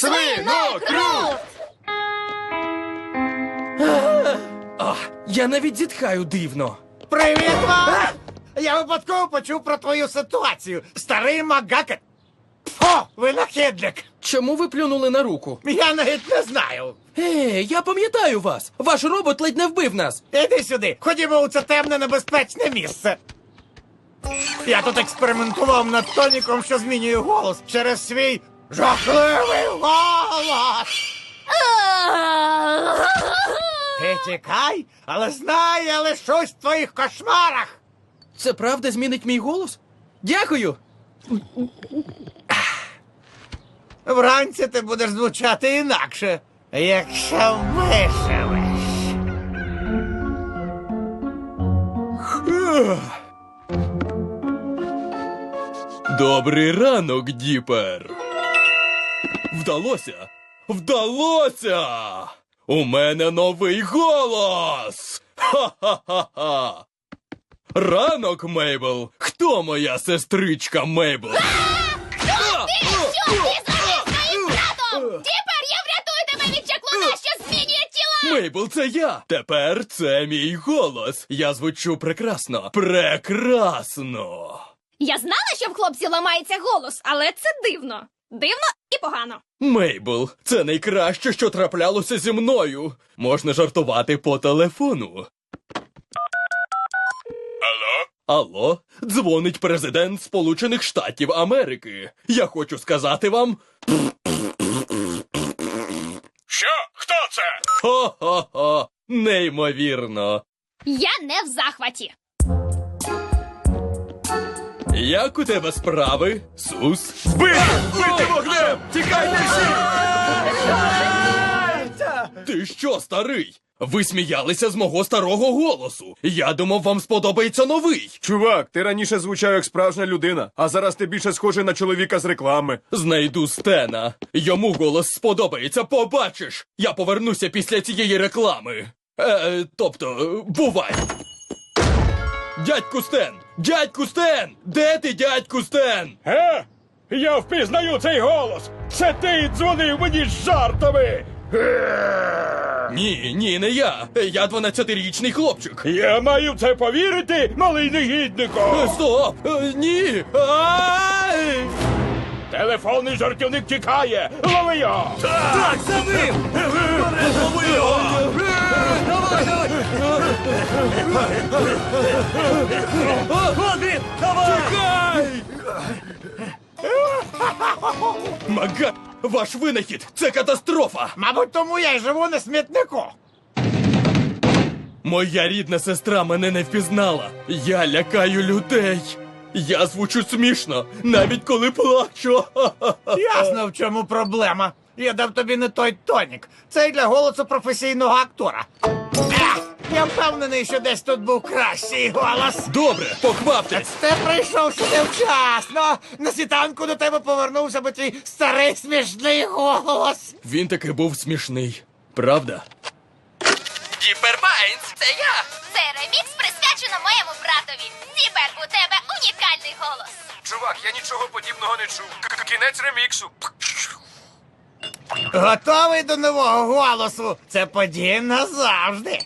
Свинокрут! Я навіть зітхаю дивно. Привіт вам! Я випадково почув про твою ситуацію. Старий Магакет. О, винахідник! Чому ви плюнули на руку? Я навіть не знаю. Ей, я пам'ятаю вас. Ваш робот ледь не вбив нас. Іди сюди, ходімо у це темне небезпечне місце. Я тут експериментував над тоніком, що змінює голос через свій жахливий голос. Ти тікай, але знай, я лишусь в твоїх кошмарах. Це правда змінить мій голос? Дякую. Вранці ти будеш звучати інакше, якщо виживеш. Добрий ранок, Діпер. Вдалося. Вдалося! У мене новий голос! Ха-ха-ха-ха! Ранок, Мейбл! Хто моя сестричка Мейбл? Що ти зробив своїм братом? Діпер, я врятую тебе від чаклуна, що змінює тіла! Мейбл, це я! Тепер це мій голос. Я звучу прекрасно. Прекрасно! Я знала, що в хлопці ламається голос, але це дивно. Дивно і погано. Мейбл, це найкраще, що траплялося зі мною. Можна жартувати по телефону. Алло? Алло, дзвонить президент Сполучених Штатів Америки. Я хочу сказати вам. Що? Хто це? Хо-хо-хо! Неймовірно. Я не в захваті. Як у тебе справи, Сус? Бити! Бити Ти що, старий? Ви сміялися з мого старого голосу. Я думав, вам сподобається новий. Чувак, ти раніше звучав як справжня людина, а зараз ти більше схожий на чоловіка з реклами. Знайду Стена. Йому голос сподобається, побачиш. Я повернуся після цієї реклами. Е, тобто, бувай. Дядьку Стен! Дядьку Стен! Де ти, дядьку Стен? Е? Я впізнаю цей голос! Це ти дзвонив мені з жартами! Ні, ні, не я. Я 12-річний хлопчик. Я маю в це повірити, малий негіднику! Е, Стоп! Е, Ні! Ай! Телефонний жартівник тікає! Лови його! Так, за ним! Лови його! Один! Давай! Чекай! Мага! Ваш винахід! Це катастрофа! Мабуть, тому я й живу на смітнику. Моя рідна сестра мене не впізнала. Я лякаю людей. Я звучу смішно, навіть коли плачу. Ясно, в чому проблема. Я дав тобі не той тонік. Це й для голосу професійного актора. Я впевнений, що десь тут був кращий голос. Добре, покваптесь. Ти прийшов сюди вчасно. На світанку до тебе повернувся би твій старий смішний голос. Він таки був смішний, правда? Діпер Пайнс, це я! Цей ремікс присвячено моєму братові. Діпер, у тебе унікальний голос. Чувак, я нічого подібного не чув. Кінець реміксу. Готовий до нового голосу. Це подія назавжди.